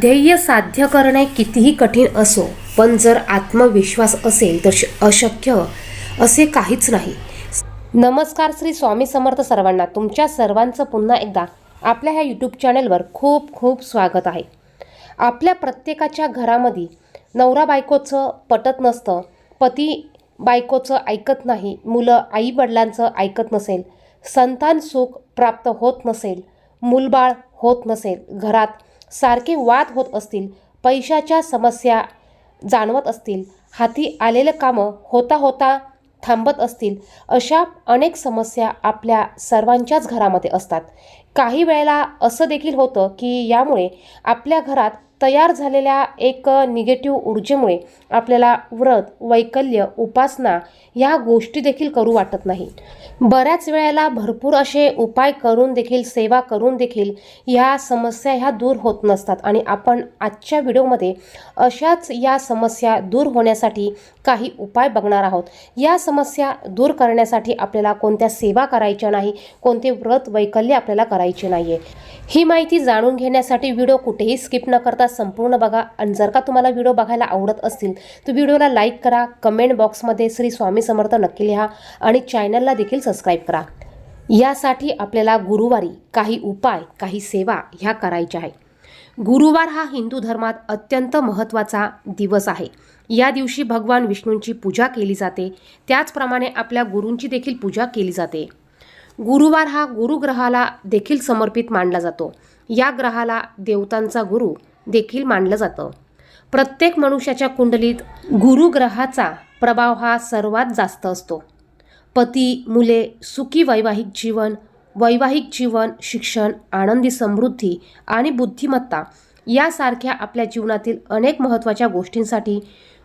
ध्येय साध्य करणे कितीही कठीण असो पण जर आत्मविश्वास असेल तर श- अशक्य असे काहीच नाही. नमस्कार श्री स्वामी समर्थ सर्वांना. तुमच्या सर्वांचं पुन्हा एकदा आपल्या ह्या यूट्यूब चॅनलवर खूप खूप स्वागत आहे. आपल्या प्रत्येकाच्या घरामध्ये नवरा बायकोचं पटत नसतं पती बायकोचं ऐकत नाही मुलं आई वडिलांचं ऐकत नसेल संतान सुख प्राप्त होत नसेल मूलबाळ होत नसेल घरात सारखे वाद होत असतील पैशाच्या समस्या जाणवत असतील हाती आलेलं कामं होता होता थांबत असतील अशा अनेक समस्या आपल्या सर्वांच्याच घरामध्ये असतात. काही वेळेला असं देखील होतं की यामुळे आपल्या घरात तयार झालेल्या एक निगेटिव्ह ऊर्जेमुळे आपल्याला व्रत वैकल्य उपासना ह्या गोष्टी देखील करू वाटत नाही. बऱ्याच वेळेला भरपूर असे उपाय करून देखील सेवा करून देखील ह्या समस्या ह्या दूर होत नसतात आणि आपण आजच्या व्हिडिओमध्ये अशाच या समस्या दूर होण्यासाठी काही उपाय बघणार आहोत. या समस्या दूर करण्यासाठी आपल्याला कोणत्या सेवा करायच्या नाही कोणते व्रत वैकल्य आपल्याला करायचे नाही आहे ही माहिती जाणून घेण्यासाठी व्हिडिओ कुठेही स्किप न करता संपूर्ण बघा. आणि जर का तुम्हाला व्हिडिओ बघायला आवडत असतील तर व्हिडिओला लाईक करा कमेंट बॉक्समध्ये श्री स्वामी समर्थ नक्की लिहा आणि चॅनलला देखील सबस्क्राईब करा. यासाठी आपल्याला गुरुवारी काही उपाय काही सेवा ह्या करायच्या आहे गुरुवार हा हिंदू धर्मात अत्यंत महत्त्वाचा दिवस आहे. या दिवशी भगवान विष्णूंची पूजा केली जाते. त्याचप्रमाणे आपल्या गुरूंची देखील पूजा केली जाते. गुरुवार हा गुरुग्रहाला देखील समर्पित मानला जातो. या ग्रहाला देवतांचा गुरु देखील मानलं जातं. प्रत्येक मनुष्याच्या कुंडलीत गुरुग्रहाचा प्रभाव हा सर्वात जास्त असतो. पती मुले सुखी वैवाहिक जीवन वैवाहिक जीवन शिक्षण आनंदी समृद्धी आणि बुद्धिमत्ता यासारख्या आपल्या जीवनातील अनेक महत्त्वाच्या गोष्टींसाठी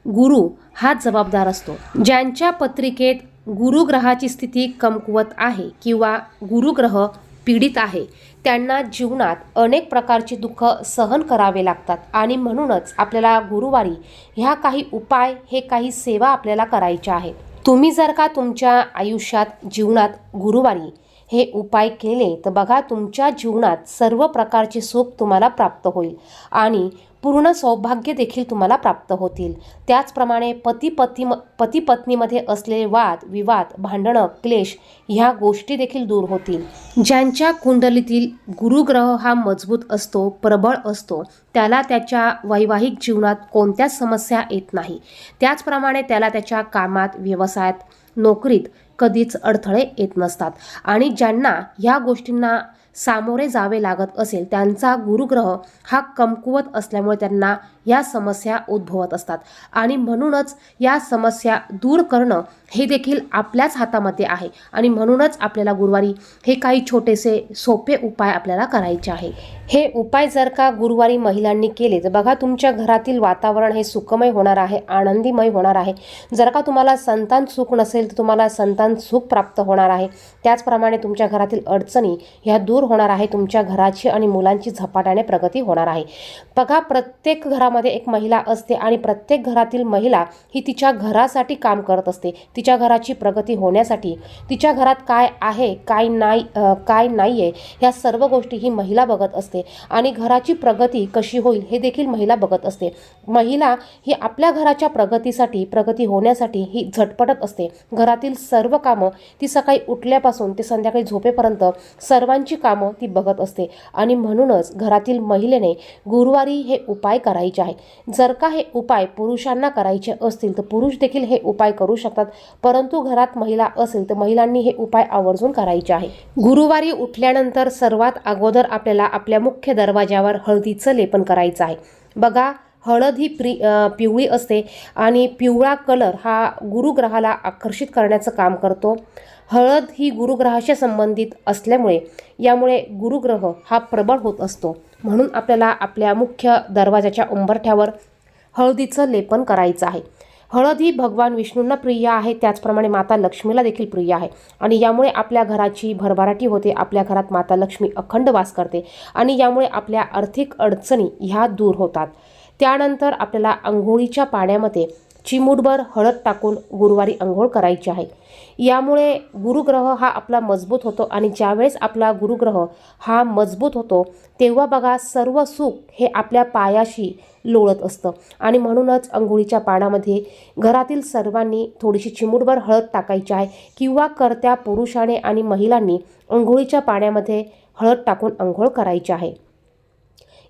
गुरु हा जबाबदार असतो. ज्यांच्या पत्रिकेत गुरुग्रहाची स्थिती कमकुवत आहे किंवा गुरुग्रह पीडित आहे. त्यांना जीवनात अनेक प्रकारची दुःख सहन करावे लागतात आणि म्हणूनच आपल्याला गुरुवारी ह्या काही उपाय हे काही सेवा आपल्याला करायच्या आहेत. तुम्ही जर का तुमच्या आयुष्यात जीवनात गुरुवारी हे उपाय केले तर बघा तुमच्या जीवनात सर्व प्रकारचे सुख तुम्हाला प्राप्त होईल. आणि पूर्ण सौभाग्य देखील तुम्हाला प्राप्त होतील. त्याचप्रमाणे पती पती पती पत्नीमध्ये असलेले वाद विवाद भांडणं क्लेश ह्या गोष्टी देखील दूर होतील. ज्यांच्या कुंडलीतील गुरुग्रह हा मजबूत असतो प्रबळ असतो त्याला त्याच्या वैवाहिक जीवनात कोणत्याच समस्या येत नाही. त्याचप्रमाणे त्याला त्याच्या कामात व्यवसायात नोकरीत कधीच अडथळे येत नसतात. आणि ज्यांना ह्या गोष्टींना सामोरे जावे लागत असेल त्यांचा गुरुग्रह हा कमकुवत असल्यामुळे त्यांना या समस्या उद्भवत असतात. आणि म्हणूनच या समस्या दूर करणं हे देखील आपल्याच हातामध्ये आहे. आणि म्हणूनच आपल्याला गुरुवारी हे काही छोटेसे सोपे उपाय आपल्याला करायचे आहे. हे उपाय जर का गुरुवारी महिलांनी केले तर बघा तुमच्या घरातील वातावरण हे सुखमय होणार आहे आनंदीमय होणार आहे. जर का तुम्हाला संतान सुख नसेल तर तुम्हाला संतान सुख प्राप्त होणार आहे. त्याचप्रमाणे तुमच्या घरातील अडचणी ह्या दूर होणार आहे तुमच्या घराची आणि मुलांची झपाट्याने प्रगती होणार आहे. बघा प्रत्येक घरामध्ये एक महिला असते आणि प्रत्येक घरातील महिला ही तिच्या घरासाठी काम करत असते. तिच्या घराची प्रगती होण्यासाठी तिच्या घरात काय आहे काय नाही काय नाही आहे ह्या सर्व गोष्टी ही महिला बघत असते. आणि घराची प्रगती कशी होईल हे देखील महिला बघत असते. महिला ही आपल्या घराच्या प्रगतीसाठी प्रगती होण्यासाठी ही झटपटत असते. घरातील सर्व कामं ती सकाळी उठल्यापासून ते संध्याकाळी झोपेपर्यंत सर्वांची कामं ती बघत असते. आणि म्हणूनच घरातील महिलेने गुरुवारी हे उपाय करायचे आहे जर का हे उपाय पुरुषांना करायचे असतील तर पुरुष देखील हे उपाय करू शकतात. परंतु घरात महिला असेल तर महिलांनी हे उपाय आवर्जून करायचे आहे गुरुवारी उठल्यानंतर सर्वात अगोदर आपल्याला आपल्या मुख्य दरवाजावर हळदीचं लेपन करायचं आहे. बघा हळद ही प्रि पिवळी असते आणि पिवळा कलर हा गुरुग्रहाला आकर्षित करण्याचं काम करतो. हळद ही गुरुग्रहाशी संबंधित असल्यामुळे यामुळे गुरुग्रह हा प्रबळ होत असतो. म्हणून आपल्याला आपल्या मुख्य दरवाजाच्या उंबरठ्यावर हळदीचं लेपन करायचं आहे. हळद ही भगवान विष्णूंना प्रिय आहे त्याचप्रमाणे माता लक्ष्मीला देखील प्रिय आहे. आणि यामुळे आपल्या घराची भरभराटी होते आपल्या घरात माता लक्ष्मी अखंड वास करते आणि यामुळे आपल्या आर्थिक अडचणी ह्या दूर होतात. त्यानंतर आपल्याला आंघोळीच्या पाण्यामध्ये चिमूटभर हळद टाकून गुरुवारी अंघोळ करायची आहे. यामुळे गुरुग्रह हा आपला मजबूत होतो आणि ज्यावेळेस आपला गुरुग्रह हा मजबूत होतो तेव्हा बघा सर्व सुख हे आपल्या पायाशी लोळत असतं. आणि म्हणूनच अंघोळीच्या पाण्यामध्ये घरातील सर्वांनी थोडीशी चिमूटभर हळद टाकायची आहे किंवा करत्या पुरुषाने आणि महिलांनी अंघोळीच्या पाण्यामध्ये हळद टाकून अंघोळ करायची आहे.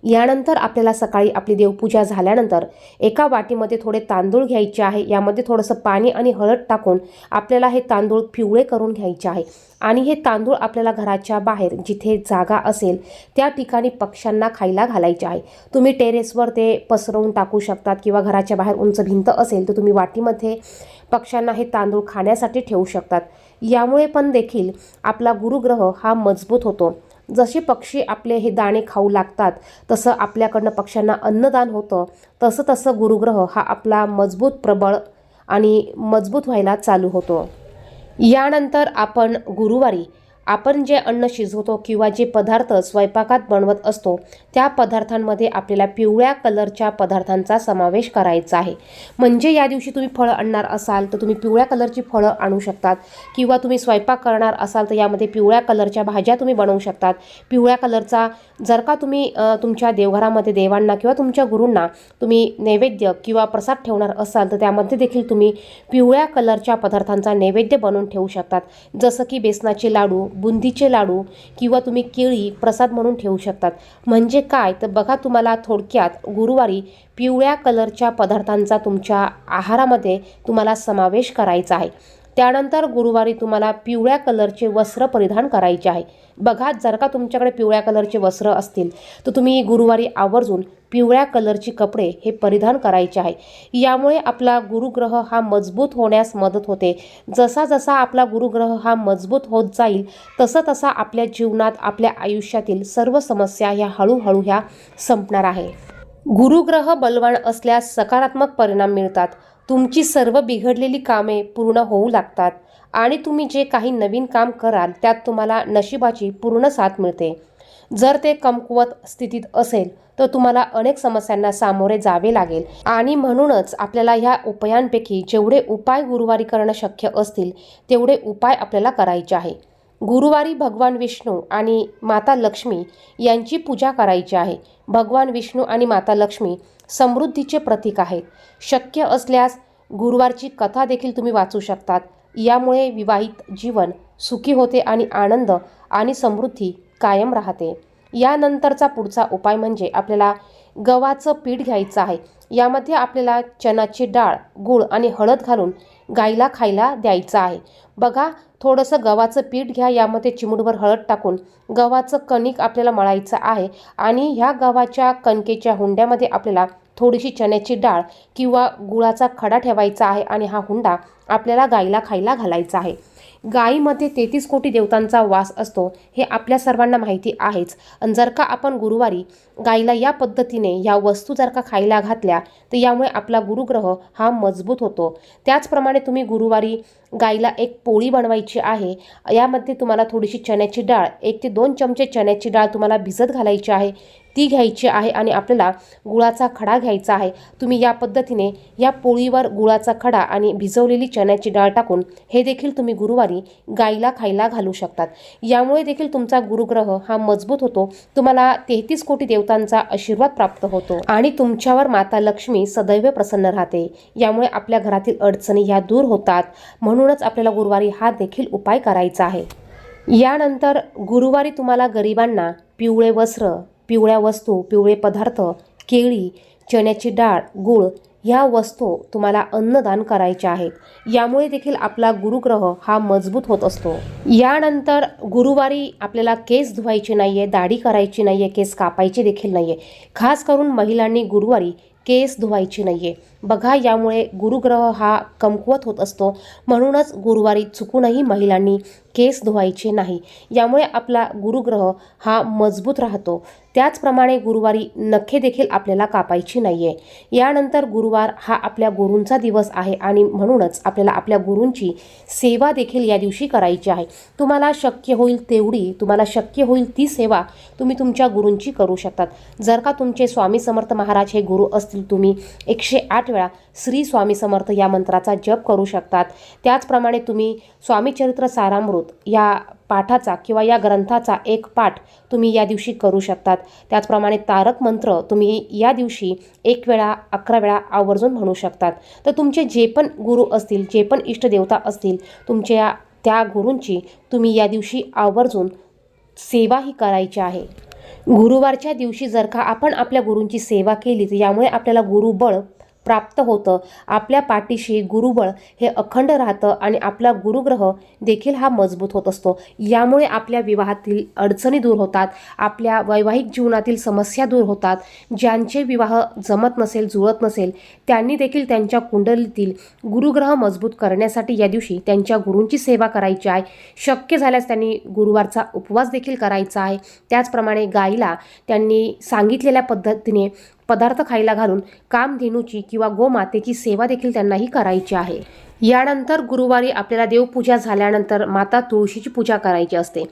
यानंतर आपल्याला सकाळी आपली देवपूजा झाल्यानंतर एका वाटीमध्ये थोडे तांदूळ घ्यायचे आहे. यामध्ये थोडंसं पाणी आणि हळद टाकून आपल्याला हे तांदूळ पिवळे करून घ्यायचे आहे. आणि हे तांदूळ आपल्याला घराच्या बाहेर जिथे जागा असेल त्या ठिकाणी पक्ष्यांना खायला घालायचे आहे. तुम्ही टेरेसवर ते पसरवून टाकू शकतात किंवा घराच्या बाहेर उंच भिंत असेल तर तुम्ही वाटीमध्ये पक्ष्यांना हे तांदूळ खाण्यासाठी ठेवू शकतात. यामुळे पण देखील आपला गुरुग्रह हा मजबूत होतो. जसे पक्षी आपले हे दाणे खाऊ लागतात तसं आपल्याकडनं पक्ष्यांना अन्नदान होतं. तसं तसं गुरुग्रह हा आपला मजबूत प्रबळ आणि मजबूत व्हायला चालू होतो. यानंतर आपण गुरुवारी आपण जे अन्न शिजवतो किंवा जे पदार्थ स्वयंपाकात बनवत असतो त्या पदार्थांमध्ये आपल्याला पिवळ्या कलरच्या पदार्थांचा समावेश करायचा आहे. म्हणजे या दिवशी तुम्ही फळं आणणार असाल तर तुम्ही पिवळ्या कलरची फळं आणू शकतात. किंवा तुम्ही स्वयंपाक करणार असाल तर यामध्ये पिवळ्या कलरच्या भाज्या तुम्ही बनवू शकतात. पिवळ्या कलरचा जर का तुम्ही तुमच्या देवघरामध्ये देवांना किंवा तुमच्या गुरूंना तुम्ही नैवेद्य किंवा प्रसाद ठेवणार असाल तर त्यामध्ये देखील तुम्ही पिवळ्या कलरच्या पदार्थांचा नैवेद्य बनवून ठेवू शकतात. जसं की बेसनाचे लाडू बुंदीचे लाडू किंवा तुम्ही केळी प्रसाद म्हणून ठेवू शकतात. म्हणजे काय? तर बघा तुम्हाला थोडक्यात गुरुवारी पिवळ्या कलरच्या पदार्थांचा तुमच्या आहारामध्ये तुम्हाला समावेश करायचा आहे. त्यानंतर गुरुवारी तुम्हाला पिवळ्या कलरचे वस्त्र परिधान करायचे आहे. बघा जर का तुमच्याकडे पिवळ्या कलरचे वस्त्र असतील तर तुम्ही गुरुवारी आवर्जून पिवळ्या कलरची कपडे हे परिधान करायचे आहे. यामुळे आपला गुरुग्रह हा मजबूत होण्यास मदत होते. जसा जसा आपला गुरुग्रह हा मजबूत होत जाईल तसं तसा आपल्या जीवनात आपल्या आयुष्यातील सर्व समस्या ह्या हळूहळू ह्या संपणार आहे. गुरुग्रह बलवान असल्यास सकारात्मक परिणाम मिळतात. तुमची सर्व बिघडलेली कामे पूर्ण होऊ लागतात आणि तुम्ही जे काही नवीन काम कराल त्यात तुम्हाला नशिबाची पूर्ण साथ मिळते. जर ते कमकुवत स्थितीत असेल तर तुम्हाला अनेक समस्यांना सामोरे जावे लागेल. आणि म्हणूनच आपल्याला ह्या उपायांपैकी जेवढे उपाय गुरुवारी करणं शक्य असतील तेवढे उपाय आपल्याला करायचे आहे. गुरुवारी भगवान विष्णू आणि माता लक्ष्मी यांची पूजा करायची आहे. भगवान विष्णू आणि माता लक्ष्मी समृद्धीचे प्रतीक आहेत शक्य असल्यास गुरुवारची कथा देखील तुम्ही वाचू शकतात. यामुळे विवाहित जीवन सुखी होते आणि आनंद आणि समृद्धी कायम राहते. यानंतरचा पुढचा उपाय म्हणजे आपल्याला गव्हाचं पीठ घ्यायचं आहे. यामध्ये आपल्याला चणाची डाळ गूळ आणि हळद घालून गाईला खायला द्यायचं आहे. बघा थोडंसं गव्हाचं पीठ घ्या यामध्ये चिमूटभर हळद टाकून गव्हाचं कणिक आपल्याला मळायचं आहे आणि ह्या गव्हाच्या कणकेच्या हुंड्यामध्ये आपल्याला थोडीशी चण्याची डाळ किंवा गुळाचा खडा ठेवायचा आहे आणि हा हुंडा आपल्याला गाईला खायला घालायचा आहे. गायीमध्ये तेहतीस कोटी देवतांचा वास असतो हे आपल्या सर्वांना माहिती आहेच. आणि जर का आपण गुरुवारी गाईला या पद्धतीने या वस्तू जर का खायला घातल्या तर यामुळे आपला गुरुग्रह हा मजबूत होतो. त्याचप्रमाणे तुम्ही गुरुवारी गाईला एक पोळी बनवायची आहे यामध्ये तुम्हाला थोडीशी चण्याची डाळ एक ते दोन चमचे चण्याची डाळ तुम्हाला भिजत घालायची आहे ती घ्यायची आहे आणि आपल्याला गुळाचा खडा घ्यायचा आहे. तुम्ही या पद्धतीने या पोळीवर गुळाचा खडा आणि भिजवलेली चण्याची डाळ टाकून हे देखील तुम्ही गुरुवारी गाईला खायला घालू शकतात. यामुळे देखील तुमचा गुरुग्रह हा मजबूत होतो. तुम्हाला तेहतीस कोटी देवतांचा आशीर्वाद प्राप्त होतो. आणि तुमच्यावर माता लक्ष्मी सदैव प्रसन्न राहते. यामुळे आपल्या घरातील अडचणी ह्या दूर होतात. म्हणूनच आपल्याला गुरुवारी हा देखील उपाय करायचा आहे. यानंतर गुरुवारी तुम्हाला गरिबांना पिवळे वस्त्र पिवळ्या वस्तू पिवळे पदार्थ केळी चण्याची डाळ गूळ ह्या वस्तू तुम्हाला अन्नदान करायच्या आहेत. यामुळे देखील आपला गुरुग्रह हा मजबूत होत असतो. यानंतर गुरुवारी आपल्याला केस धुवायचे नाही आहे दाढी करायची नाही आहे केस कापायची देखील नाही आहे खास करून महिलांनी गुरुवारी केस धुवायची नाही आहे बघा यामुळे गुरुग्रह हा कमकुवत होत असतो. म्हणूनच गुरुवारी चुकूनही महिलांनी केस धुवायचे नाही. यामुळे आपला गुरुग्रह हा मजबूत राहतो. त्याचप्रमाणे गुरुवारी नखे देखील आपल्याला कापायची नाही आहे यानंतर गुरुवार हा आपल्या गुरूंचा दिवस आहे आणि म्हणूनच आपल्याला आपल्या गुरूंची सेवा देखील या दिवशी करायची आहे. तुम्हाला शक्य होईल तेवढी तुम्हाला शक्य होईल ती सेवा तुम्ही तुमच्या गुरूंची करू शकतात. जर का तुमचे स्वामी समर्थ महाराज हे गुरु असतील तुम्ही एकशे आठ वेळा श्री स्वामी समर्थ या मंत्राचा जप करू शकतात. त्याचप्रमाणे तुम्ही स्वामीचरित्र सारामृत या पाठाचा किंवा या ग्रंथाचा एक पाठ तुम्ही या दिवशी करू शकतात. त्याचप्रमाणे तारक मंत्र तुम्ही या दिवशी एक वेळा अकरा वेळा आवर्जून म्हणू शकतात. तर तुमचे जे पण गुरु असतील जे पण इष्टदेवता असतील तुमच्या त्या गुरूंची तुम्ही या दिवशी आवर्जून सेवाही करायची आहे. गुरुवारच्या दिवशी जर का आपण आपल्या गुरूंची सेवा केली तर यामुळे आपल्याला गुरुबळ प्राप्त होतं. आपल्या पाठीशी गुरुबळ हे अखंड राहतं आणि आपला गुरुग्रह देखील हा मजबूत होत असतो. यामुळे आपल्या विवाहातील अडचणी दूर होतात. आपल्या वैवाहिक जीवनातील समस्या दूर होतात. ज्यांचे विवाह जमत नसेल जुळत नसेल त्यांनी देखील त्यांच्या कुंडलीतील गुरुग्रह मजबूत करण्यासाठी या दिवशी त्यांच्या गुरूंची सेवा करायची आहे. शक्य झाल्यास त्यांनी गुरुवारचा उपवास देखील करायचा आहे. त्याचप्रमाणे गाईला त्यांनी सांगितलेल्या पद्धतीने पदार्थ खायला घालून कामधेनूची किंवा गोमातेची सेवा देखील त्यांनाही करायची आहे. यानंतर गुरुवारी आपल्याला देवपूजा झाल्यानंतर माता तुळशीची पूजा करायची असते.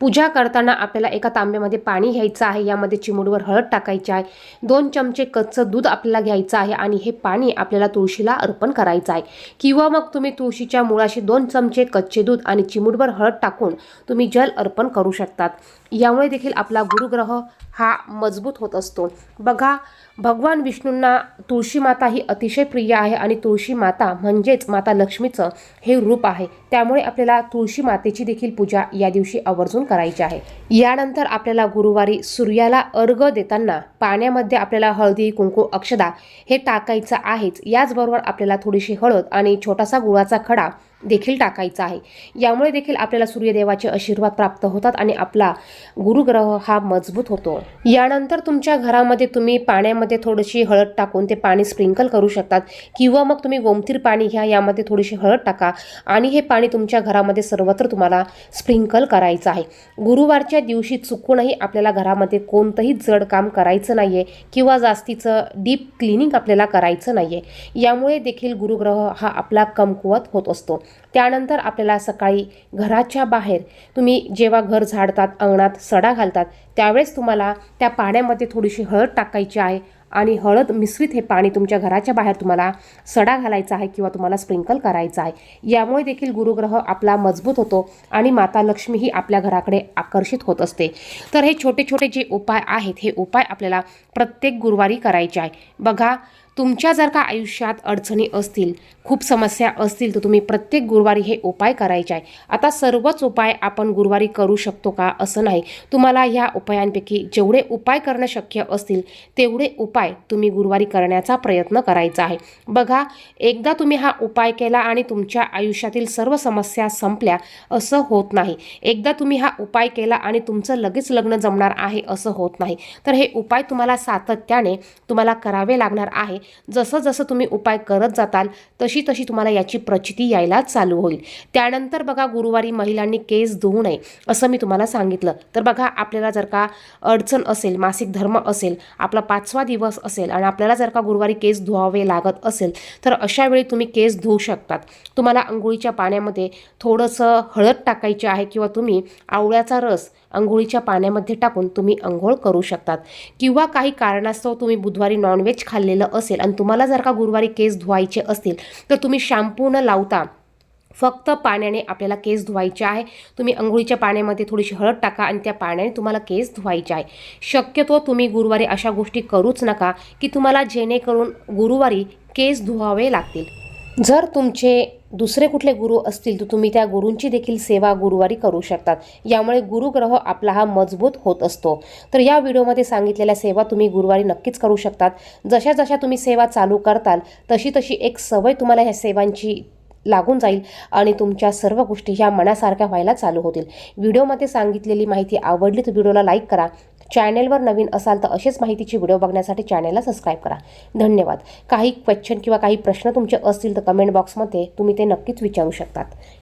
पूजा करताना आपल्याला एका तांब्यामध्ये पाणी घ्यायचं आहे यामध्ये चिमुडवर हळद टाकायची आहे दोन चमचे कच्चं दूध आपल्याला घ्यायचं आहे आणि हे पाणी आपल्याला तुळशीला अर्पण करायचं आहे. किंवा मग तुम्ही तुळशीच्या मुळाशी दोन चमचे कच्चे दूध आणि चिमुडवर हळद टाकून तुम्ही जल अर्पण करू शकतात. यामुळे देखील आपला गुरुग्रह हा मजबूत होत असतो. बघा भगवान विष्णूंना तुळशी माता ही अतिशय प्रिय आहे आणि तुळशी माता म्हणजेच माता लक्ष्मीचं हे रूप आहे. त्यामुळे आपल्याला तुळशी मातेची देखील पूजा या दिवशी आवर्जून करायची आहे. यानंतर आपल्याला गुरुवारी सूर्याला अर्घ देताना पाण्यामध्ये आपल्याला हळदी कुंकू अक्षदा हे टाकायचं आहेच. याचबरोबर आपल्याला थोडीशी हळद आणि छोटासा गुळाचा खडा देखील टाकायचा आहे. यामुळे देखील आपल्याला सूर्यदेवाचे आशीर्वाद प्राप्त होतात आणि आपला गुरुग्रह हा मजबूत होतो. यानंतर तुमच्या घरामध्ये तुम्ही पाण्यामध्ये थोडीशी हळद टाकून ते पाणी स्प्रिंकल करू शकतात किंवा मग तुम्ही गोमतीर पाणी घ्या यामध्ये थोडीशी हळद टाका आणि हे पाणी तुमच्या घरामध्ये सर्वत्र तुम्हाला स्प्रिंकल करायचं आहे. गुरुवारच्या दिवशी चुकूनही आपल्याला घरामध्ये कोणतंही जड काम करायचं नाही आहे किंवा जास्तीचं डीप क्लिनिंग आपल्याला करायचं नाही आहे यामुळे देखील गुरुग्रह हा आपला कमकुवत होत असतो. त्यानंतर आपल्याला सकाळी घराच्या बाहेर तुम्ही जेव्हा घर झाडतात अंगणात सडा घालतात त्यावेळेस तुम्हाला त्या पाण्यामध्ये थोडीशी हळद टाकायची आहे आणि हळद मिश्रित हे पाणी तुमच्या घराच्या बाहेर तुम्हाला सडा घालायचा आहे किंवा तुम्हाला स्प्रिंकल करायचा आहे. यामुळे देखील गुरुग्रह आपला मजबूत होतो आणि माता लक्ष्मी ही आपल्या घराकडे आकर्षित होत असते. तर हे छोटे छोटे जे उपाय आहेत हे उपाय आपल्याला प्रत्येक गुरुवारी करायचे आहे. बघा तुमच्या जर का आयुष्यात अडचणी असतील खूप समस्या असतील तर तुम्ही प्रत्येक गुरुवारी हे उपाय करायचे आहे. आता सर्वच उपाय आपण गुरुवारी करू शकतो का असं नाही. तुम्हाला ह्या उपायांपैकी जेवढे उपाय करणं शक्य असतील तेवढे उपाय तुम्ही गुरुवारी करण्याचा प्रयत्न करायचा आहे. बघा एकदा तुम्ही हा उपाय केला आणि तुमच्या आयुष्यातील सर्व समस्या संपल्या असं होत नाही. एकदा तुम्ही हा उपाय केला आणि तुमचं लगेच लग्न जमणार आहे असं होत नाही. तर हे उपाय तुम्हाला सातत्याने तुम्हाला करावे लागणार आहे. जसं जसं तुम्ही उपाय करत जाताल तशी तशी तुम्हाला याची प्रचिती यायला चालू होईल. त्यानंतर बघा गुरुवारी महिलांनी केस धुवू नये असं मी तुम्हाला सांगितलं. तर बघा आपल्याला जर का अडचण असेल मासिक धर्म असेल आपला पाचवा दिवस असेल आणि आपल्याला जर का गुरुवारी केस धुवावे लागत असेल तर अशा वेळी तुम्ही केस धुवू शकतात. तुम्हाला अंघोळीच्या पाण्यामध्ये थोडंसं हळद टाकायची आहे किंवा तुम्ही आवळ्याचा रस अंघोळीच्या पाण्यामध्ये टाकून तुम्ही अंघोळ करू शकतात. किंवा काही कारणास्तव तुम्ही बुधवारी नॉनव्हेज खाल्लेलं असेल आणि तुम्हाला जर का गुरुवारी केस धुवायचे असतील तर तुम्ही शॅम्पू न लावता फक्त पाण्याने आपल्याला केस धुवायचे आहे. तुम्ही अंघोळीच्या पाण्यामध्ये थोडीशी हळद टाका आणि त्या पाण्याने तुम्हाला केस धुवायचे आहे. शक्यतो तुम्ही गुरुवारी अशा गोष्टी करूच नका की तुम्हाला जेणेकरून गुरुवारी केस धुवावे लागतील. जर तुमचे दुसरे कुठले गुरु असतील तर तुम्ही त्या गुरूंची देखील सेवा गुरुवारी करू शकतात. यामुळे गुरुग्रह आपला हा मजबूत होत असतो. तर या व्हिडिओमध्ये सांगितलेल्या सेवा तुम्ही गुरुवारी नक्कीच करू शकतात. जशा जशा तुम्ही सेवा चालू करताल तशी तशी एक सवय तुम्हाला ह्या सेवांची लागून जाईल आणि तुमच्या सर्व गोष्टी ह्या मनासारख्या व्हायला चालू होतील. व्हिडिओमध्ये सांगितलेली माहिती आवडली तर व्हिडिओला लाईक करा. चॅनेलवर नवीन असाल तर असेच माहितीचे व्हिडिओ बघण्यासाठी चॅनेलला सबस्क्राईब करा. धन्यवाद. काही क्वेश्चन किंवा काही प्रश्न तुमचे असतील तर कमेंट बॉक्समध्ये तुम्ही ते नक्कीच विचारू शकतात.